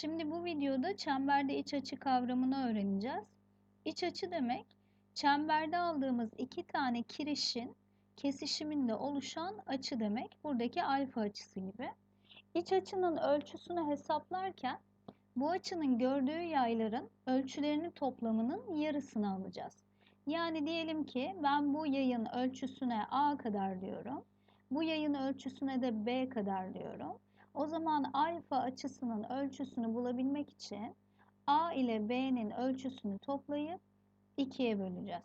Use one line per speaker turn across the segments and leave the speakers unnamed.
Şimdi bu videoda çemberde iç açı kavramını öğreneceğiz. İç açı demek çemberde aldığımız iki tane kirişin kesişiminde oluşan açı demek. Buradaki alfa açısı gibi. İç açının ölçüsünü hesaplarken bu açının gördüğü yayların ölçülerinin toplamının yarısını alacağız. Yani diyelim ki ben bu yayın ölçüsüne A kadar diyorum. Bu yayın ölçüsüne de B kadar diyorum. O zaman alfa açısının ölçüsünü bulabilmek için A ile B'nin ölçüsünü toplayıp 2'ye böleceğiz.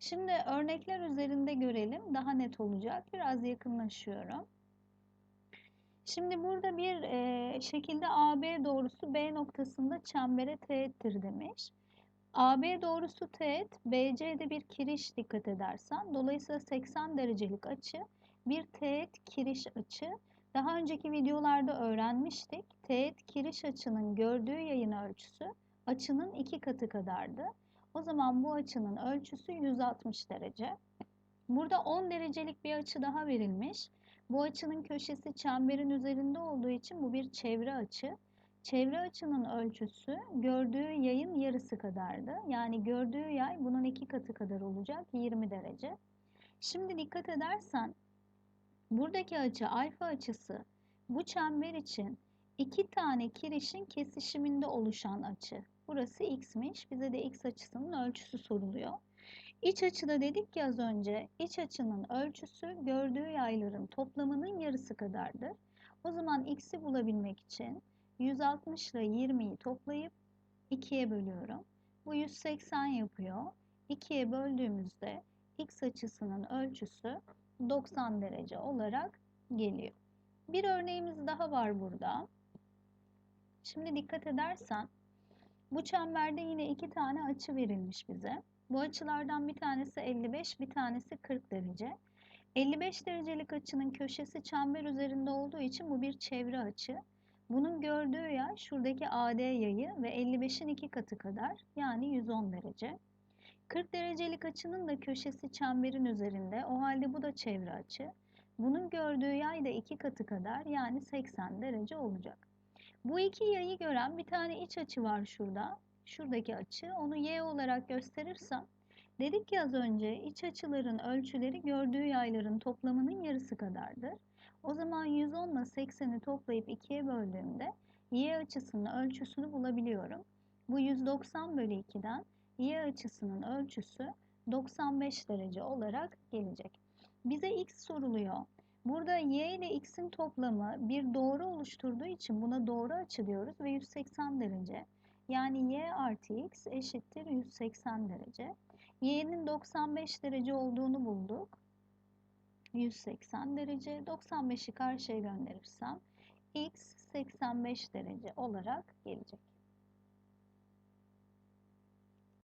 Şimdi örnekler üzerinde görelim. Daha net olacak. Biraz yakınlaşıyorum. Şimdi burada bir e, şekilde AB doğrusu B noktasında çembere teğettir demiş. AB doğrusu teğet, BC'de bir kiriş dikkat edersen. Dolayısıyla 80 derecelik açı bir teğet kiriş açı. Daha önceki videolarda öğrenmiştik. Teğet kiriş açının gördüğü yayın ölçüsü açının iki katı kadardı. O zaman bu açının ölçüsü 160 derece. Burada 10 derecelik bir açı daha verilmiş. Bu açının köşesi çemberin üzerinde olduğu için bu bir çevre açı. Çevre açının ölçüsü gördüğü yayın yarısı kadardı. Yani gördüğü yay bunun iki katı kadar olacak 20 derece. Şimdi dikkat edersen buradaki açı alfa açısı bu çember için iki tane kirişin kesişiminde oluşan açı. Burası x'miş. Bize de x açısının ölçüsü soruluyor. İç açıda dedik ki az önce iç açının ölçüsü gördüğü yayların toplamının yarısı kadardır. O zaman x'i bulabilmek için 160 ile 20'yi toplayıp 2'ye bölüyorum. Bu 180 yapıyor. 2'ye böldüğümüzde x açısının ölçüsü 90 derece olarak geliyor. Bir örneğimiz daha var burada. Şimdi dikkat edersen bu çemberde yine iki tane açı verilmiş bize. Bu açılardan bir tanesi 55, bir tanesi 40 derece. 55 derecelik açının köşesi çember üzerinde olduğu için bu bir çevre açı. Bunun gördüğü yer şuradaki AD yayı ve 55'in iki katı kadar yani 110 derece. 40 derecelik açının da köşesi çemberin üzerinde. O halde bu da çevre açı. Bunun gördüğü yay da iki katı kadar yani 80 derece olacak. Bu iki yayı gören bir tane iç açı var şurada. Şuradaki açı. Onu y olarak gösterirsem dedik ki az önce iç açıların ölçüleri gördüğü yayların toplamının yarısı kadardır. O zaman 110 ile 80'i toplayıp 2'ye böldüğümde y açısının ölçüsünü bulabiliyorum. Bu 190 bölü 2'den y açısının ölçüsü 95 derece olarak gelecek. Bize x soruluyor. Burada y ile x'in toplamı bir doğru oluşturduğu için buna doğru açı diyoruz ve 180 derece. Yani y artı x eşittir 180 derece. y'nin 95 derece olduğunu bulduk. 180 derece. 95'i karşıya gönderirsem x 85 derece olarak gelecek.